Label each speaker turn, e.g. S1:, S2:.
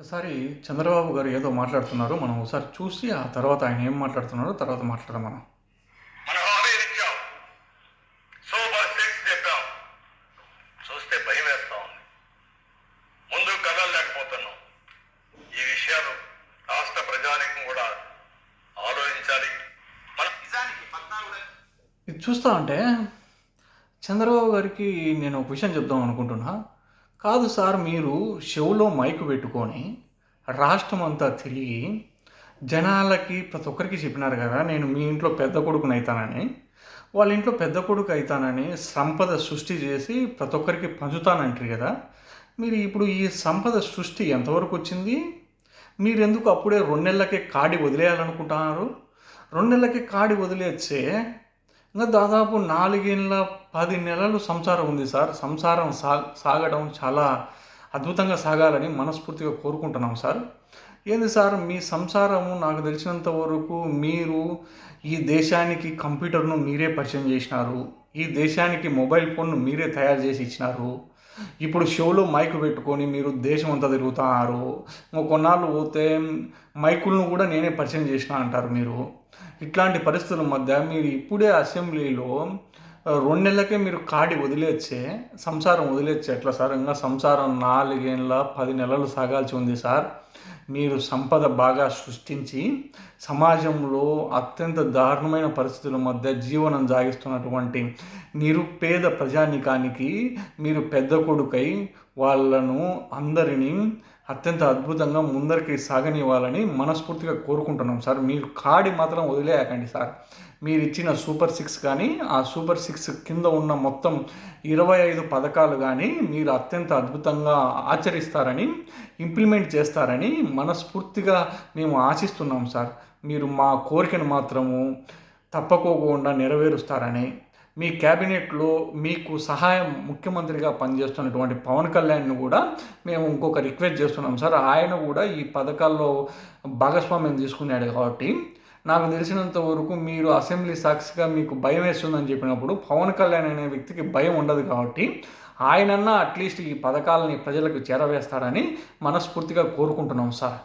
S1: ఒకసారి చంద్రబాబు గారు ఏదో మాట్లాడుతున్నారు మనం ఒకసారి చూసి ఆ తర్వాత ఆయన ఏం మాట్లాడుతున్నారో తర్వాత మాట్లాడదాం మనం. ఇది చూస్తా ఉంటే చంద్రబాబు గారికి నేను ఒక విషయం చెప్దాం అనుకుంటున్నా. కాదు సార్ మీరు షోలో మైకు పెట్టుకొని రాష్ట్రం అంతా తిరిగి జనాలకి ప్రతి ఒక్కరికి చెప్పినారు కదా నేను మీ ఇంట్లో పెద్ద కొడుకుని అవుతానని వాళ్ళ ఇంట్లో పెద్ద కొడుకు అవుతానని సంపద సృష్టి చేసి ప్రతి ఒక్కరికి పంచుతానంటారు కదా. మీరు ఇప్పుడు ఈ సంపద సృష్టి ఎంతవరకు వచ్చింది? మీరెందుకు అప్పుడే రెండు నెలలకే కాడి వదిలేయాలనుకుంటున్నారు? రెండు నెలలకి కాడి వదిలేస్తే ఇంకా దాదాపు నాలుగేళ్ళ పది నెలలు సంసారం ఉంది సార్. సంసారం సా సాగడం చాలా అద్భుతంగా సాగాలని మనస్ఫూర్తిగా కోరుకుంటున్నాం సార్. ఏంది సార్ మీ సంసారము నాకు తెలిసినంత వరకు మీరు ఈ దేశానికి కంప్యూటర్ను మీరే పరిచయం చేసినారు. ఈ దేశానికి మొబైల్ ఫోన్ను మీరే తయారు చేసి ఇచ్చినారు. ఇప్పుడు షోలో మైక్ పెట్టుకొని మీరు దేశం అంతా తిరుగుతున్నారు కొన్నాళ్ళు పోతే మైకులను కూడా నేనే పరిచయం చేసిన అంటారు మీరు. ఇట్లాంటి పరిస్థితుల మధ్య మీరు ఇప్పుడే అసెంబ్లీలో రెండు నెలలకే మీరు కాడి వదిలేచ్చే సంసారం వదిలేచ్చే ఎట్లా సార్? ఇంకా సంసారం నాలుగేళ్ళ పది నెలలు సాగాల్సి ఉంది సార్. మీరు సంపద బాగా సృష్టించి సమాజంలో అత్యంత దారుణమైన పరిస్థితుల మధ్య జీవనం సాగిస్తున్నటువంటి నిరుపేద ప్రజానికానికి మీరు పెద్ద కొడుకై వాళ్ళను అందరినీ అత్యంత అద్భుతంగా ముందరికి సాగనివ్వాలని మనస్ఫూర్తిగా కోరుకుంటున్నాం సార్. మీరు కాడి మాత్రం వదిలేయకండి సార్. మీరు ఇచ్చిన సూపర్ సిక్స్ కానీ ఆ సూపర్ సిక్స్ కింద ఉన్న మొత్తం ఇరవై ఐదు పథకాలు కానీ మీరు అత్యంత అద్భుతంగా ఆచరిస్తారని ఇంప్లిమెంట్ చేస్తారని మనస్ఫూర్తిగా మేము ఆశిస్తున్నాం సార్. మీరు మా కోరికను మాత్రము తప్పకోకుండా నెరవేరుస్తారని మీ క్యాబినెట్లో మీకు సహాయం ముఖ్యమంత్రిగా పనిచేస్తున్నటువంటి పవన్ కళ్యాణ్ను కూడా మేము ఇంకొక రిక్వెస్ట్ చేస్తున్నాం సార్. ఆయన కూడా ఈ పథకాల్లో భాగస్వామ్యం తీసుకున్నాడు కాబట్టి నాకు తెలిసినంత వరకు మీరు అసెంబ్లీ సాక్షిగా మీకు భయం వేస్తుందని చెప్పినప్పుడు పవన్ కళ్యాణ్ అనే వ్యక్తికి భయం ఉండదు కాబట్టి ఆయనన్నా అట్లీస్ట్ ఈ పథకాలని ప్రజలకు చేరవేస్తాడని మనస్ఫూర్తిగా కోరుకుంటున్నాం సార్.